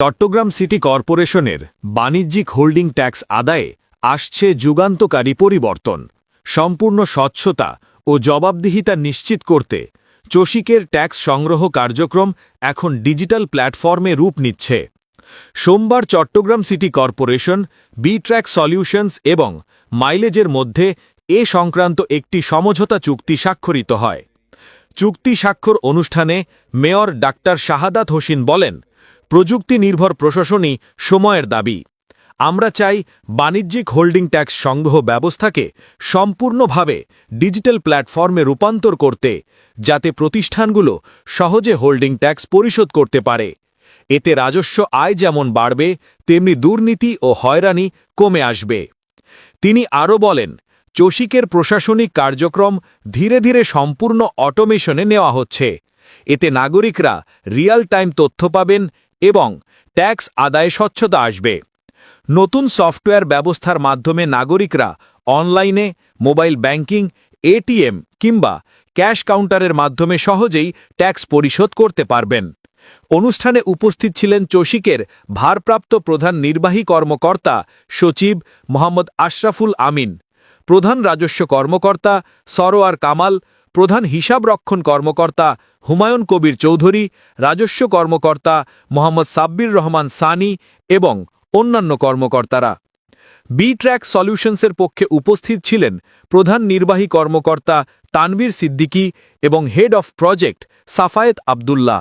Chittagong city কর্পোরেশনের বাণিজ্যিক holding tax আদায়ে আসছে যুগান্তকারী পরিবর্তন। সম্পূর্ণ স্বচ্ছতা ও জবাবদিহিতা নিশ্চিত করতে চসিকের ট্যাক্স সংগ্রহ কার্যক্রম এখন ডিজিটাল প্ল্যাটফর্মে রূপ নিচ্ছে। সোমবার Chattogram city corporation B track solutions এবং মাইলেজের মধ্যে এ সংক্রান্ত একটি সমঝোতা চুক্তি স্বাক্ষরিত হয়। চুক্তি স্বাক্ষর অনুষ্ঠানে মেয়র ডাক্তার শাহাদাত হোসেন বলেন প্রযুক্তি নির্ভর প্রশাসনই সময়ের দাবি। আমরা চাই বাণিজ্যিক হোল্ডিং ট্যাক্স সংগ্রহ ব্যবস্থাকে সম্পূর্ণভাবে ডিজিটাল প্ল্যাটফর্মে রূপান্তর করতে, যাতে প্রতিষ্ঠানগুলো সহজে হোল্ডিং ট্যাক্স পরিশোধ করতে পারে। এতে রাজস্ব আয় যেমন বাড়বে, তেমনি দুর্নীতি ও হয়রানি কমে আসবে। তিনি আরও বলেন, চসিকের প্রশাসনিক কার্যক্রম ধীরে ধীরে সম্পূর্ণ অটোমেশনে নেওয়া হচ্ছে। এতে নাগরিকরা রিয়াল টাইম তথ্য পাবেন এবং ট্যাক্স আদায়ে স্বচ্ছতা আসবে। নতুন সফটওয়্যার ব্যবস্থার মাধ্যমে নাগরিকরা অনলাইনে, মোবাইল ব্যাংকিং, এটিএম কিংবা ক্যাশ কাউন্টারের মাধ্যমে সহজেই ট্যাক্স পরিশোধ করতে পারবেন। অনুষ্ঠানে উপস্থিত ছিলেন চসিকের ভারপ্রাপ্ত প্রধান নির্বাহী কর্মকর্তা সচিব মোহাম্মদ আশরাফুল আমিন, প্রধান রাজস্ব কর্মকর্তা সরোয়ার কামাল প্রধান হিসাবরক্ষণ কর্মকর্তা হুমায়ুন কবির চৌধুরী, রাজস্ব কর্মকর্তা মোহাম্মদ সাব্বির রহমান সানি এবং অন্যান্য কর্মকর্তারা। বি ট্র্যাক সলিউশনসের পক্ষে উপস্থিত ছিলেন প্রধান নির্বাহী কর্মকর্তা তানবীর সিদ্দিকী এবং head of project Safayet Abdullah.